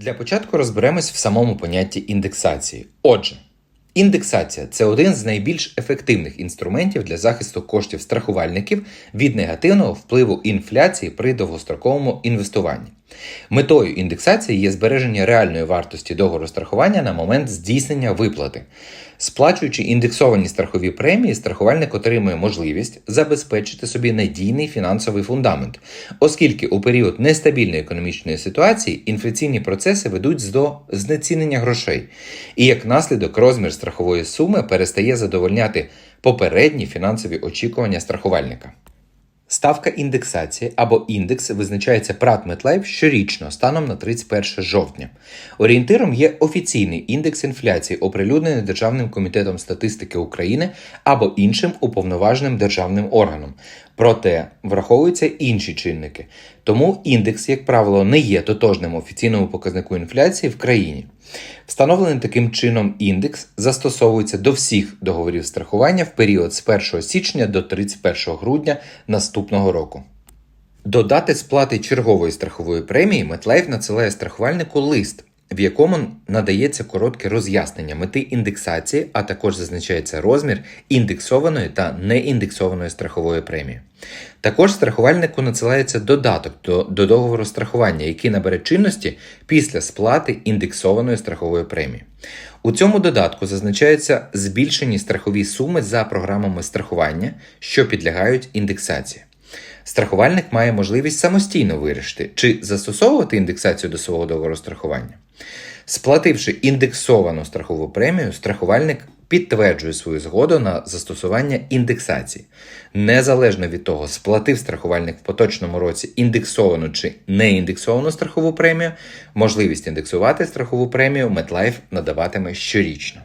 Для початку розберемось в самому понятті індексації. Отже, індексація це один з найбільш ефективних інструментів для захисту коштів страхувальників від негативного впливу інфляції при довгостроковому інвестуванні. Метою індексації є збереження реальної вартості договору страхування на момент здійснення виплати. Сплачуючи індексовані страхові премії, страхувальник отримує можливість забезпечити собі надійний фінансовий фундамент, оскільки у період нестабільної економічної ситуації інфляційні процеси ведуть до знецінення грошей, і як наслідок розмір страхової суми перестає задовольняти попередні фінансові очікування страхувальника. Ставка індексації або індекс визначається ПРАТ MetLife щорічно станом на 31 жовтня. Орієнтиром є офіційний індекс інфляції, оприлюднений Державним комітетом статистики України або іншим уповноваженим державним органом. Проте враховуються інші чинники. Тому індекс, як правило, не є тотожним офіційному показнику інфляції в країні. Встановлений таким чином індекс застосовується до всіх договорів страхування в період з 1 січня до 31 грудня наступного року. До дати сплати чергової страхової премії MetLife надсилає страхувальнику лист, в якому надається коротке роз'яснення мети індексації, а також зазначається розмір індексованої та неіндексованої страхової премії. Також страхувальнику надсилається додаток до, до договору страхування, який набере чинності після сплати індексованої страхової премії. У цьому додатку зазначаються збільшені страхові суми за програмами страхування, що підлягають індексації. Страхувальник має можливість самостійно вирішити, чи застосовувати індексацію до свого договору страхування. Сплативши індексовану страхову премію, страхувальник підтверджує свою згоду на застосування індексації. Незалежно від того, сплатив страхувальник в поточному році індексовану чи неіндексовану страхову премію, можливість індексувати страхову премію MetLife надаватиме щорічно.